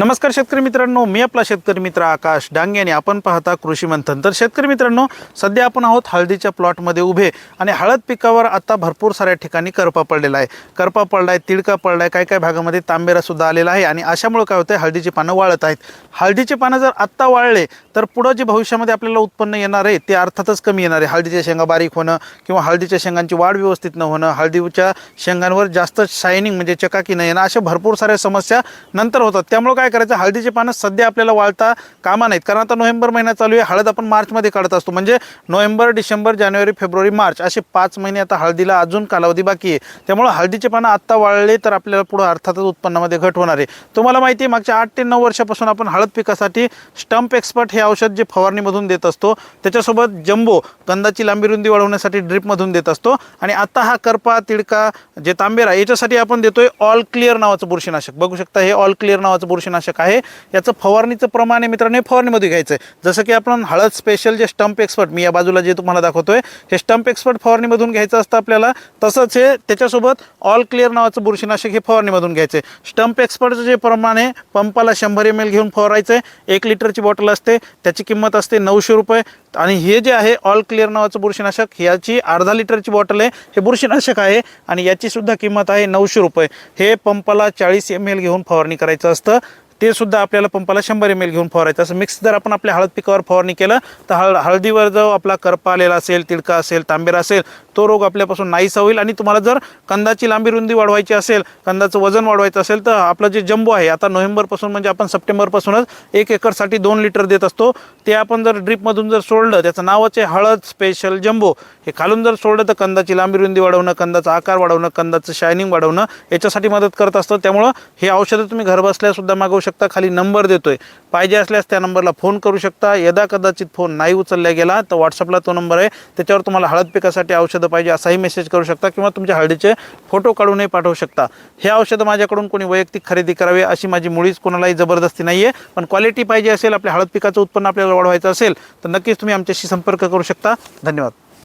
नमस्कार शेतकरी मित्रांनो मी आपला शेतकरी मित्र आकाश डांगे आणि आपण पाहता कृषी मंथन. तर शेतकरी मित्रांनो सध्या आपण आहोत हळदीच्या प्लॉटमध्ये उभे आणि हळद पिकावर आता भरपूर साऱ्या ठिकाणी करपा पडलेला आहे. करपा पडला आहे तिडका पडला आहे काही काही भागामध्ये तांबेरा सुद्धा आलेला आहे आणि अशामुळे काय होतं हळदीची पानं वाळत आहेत. हळदीचे पानं जर आत्ता वाळले तर पुढं जे भविष्यामध्ये आपल्याला उत्पन्न येणार आहे ते अर्थातच कमी येणार आहे. हळदीच्या शेंगा बारीक होणं किंवा हळदीच्या शेंगांची वाढ व्यवस्थित न होणं हळदीच्या शेंगांवर जास्त शायनिंग म्हणजे चकाकी न येणं अशा भरपूर साऱ्या समस्या नंतर होतात. त्यामुळे काय करायचं? हळदीचे पानं सध्या आपल्याला वाळता कामा नाहीत. कारण आता नोव्हेंबर महिना चालू आहे हळद आपण मार्चमध्ये काढत असतो. म्हणजे नोव्हेंबर डिसेंबर जानेवारी फेब्रुवारी मार्च असे पाच महिने आता हळदीला अजून कालावधी बाकी आहे. त्यामुळे हळदीचे पानं आत्ता वाळले तर आपल्याला पुढं अर्थातच उत्पन्नामध्ये घट होणार आहे. तुम्हाला माहिती आहे मागच्या आठ ते नऊ वर्षापासून आपण हळद पिकासाठी स्टंप एक्सपर्ट हे औषध जे फवारणीमधून देत असतो त्याच्यासोबत जम्बो कंदाची लांबी रुंदी वाढवण्यासाठी ड्रिपमधून देत असतो. आणि आता हा करपा तिडका जे तांबेरा याच्यासाठी आपण देतोय ऑल क्लिअर नावाचं बुरशीनाशक. बघू शकता हे ऑल क्लिअर नावाचं बुरशीनाशक आहे. याचं फवारणीचं प्रमाण आहे मित्रांनो हे फवारणीमध्ये घ्यायचं आहे जसं की आपण हळद स्पेशल जे स्टंप एक्सपर्ट मी या बाजूला जे तुम्हाला दाखवतोय हे स्टंप एक्सपर्ट फवारणीमधून घ्यायचं असतं आपल्याला. तसंच हे त्याच्यासोबत ऑल क्लिअर नावाचं बुरशीनाशक हे फवारणीमधून घ्यायचं आहे स्टंप एक्सपर्टचं जे प्रमाण आहे पंपाला शंभर एम एल घेऊन फवारायचं आहे एक लिटरची बॉटल असते त्याची किंमत असते नऊशे रुपये. आणि हे जे आहे ऑल क्लिअर नावाचं बुरशीनाशक ह्याची अर्धा लिटरची बॉटल आहे. हे बुरशीनाशक आहे आणि याची सुद्धा किंमत आहे नऊशे रुपये. हे पंपाला चाळीस एम एल घेऊन फवारणी करायचं असतं. ते सुद्धा आपल्याला पंपाला शंभर एम एल घेऊन फवारायचं. असं मिक्स जर आपण आपल्या हळद पिकावर फवारणी केलं तर हळ हळदीवर जो आपला करपा आलेला असेल तिडका असेल तांबेरा असेल तो रोग आपल्यापासून नाहीसा होईल. आणि तुम्हाला जर कंदाची लांबी रुंदी वाढवायची असेल कंदाचं वजन वाढवायचं असेल तर आपलं जे जम्बो आहे आता नोव्हेंबरपासून म्हणजे आपण सप्टेंबरपासूनच एक एकरसाठी दोन लिटर देत असतो. ते आपण जर ड्रीपमधून जर सोडलं त्याचं नावच आहे हळद स्पेशल जम्बो. हे खालून जर सोडलं तर कंदाची लांबी रुंदी वाढवणं कंदाचा आकार वाढवणं कंदाचं शायनिंग वाढवणं याच्यासाठी मदत करत असतं. त्यामुळं हे औषधं तुम्ही घरबसल्यासुद्धा मागवू शकता. शकता खाली नंबर देतोय. पाहिजे असल्यास त्या नंबरला फोन करू शकता. यदा कदाचित फोन नाही उचलला गेला तर व्हॉट्सअपला तो नंबर आहे. त्याच्यावर तुम्हाला हळद पिकासाठी औषधं पाहिजे असाही मेसेज करू शकता किंवा तुमच्या हळदीचे फोटो काढूनही पाठवू शकता. हे औषधं माझ्याकडून कोणी वैयक्तिक खरेदी करावी अशी माझी मुळीच कोणालाही जबरदस्ती नाही आहे पण क्वालिटी पाहिजे असेल आपल्या हळद पिकाचं उत्पन्न आपल्याला वाढवायचं असेल तर नक्कीच तुम्ही आमच्याशी संपर्क करू शकता. धन्यवाद.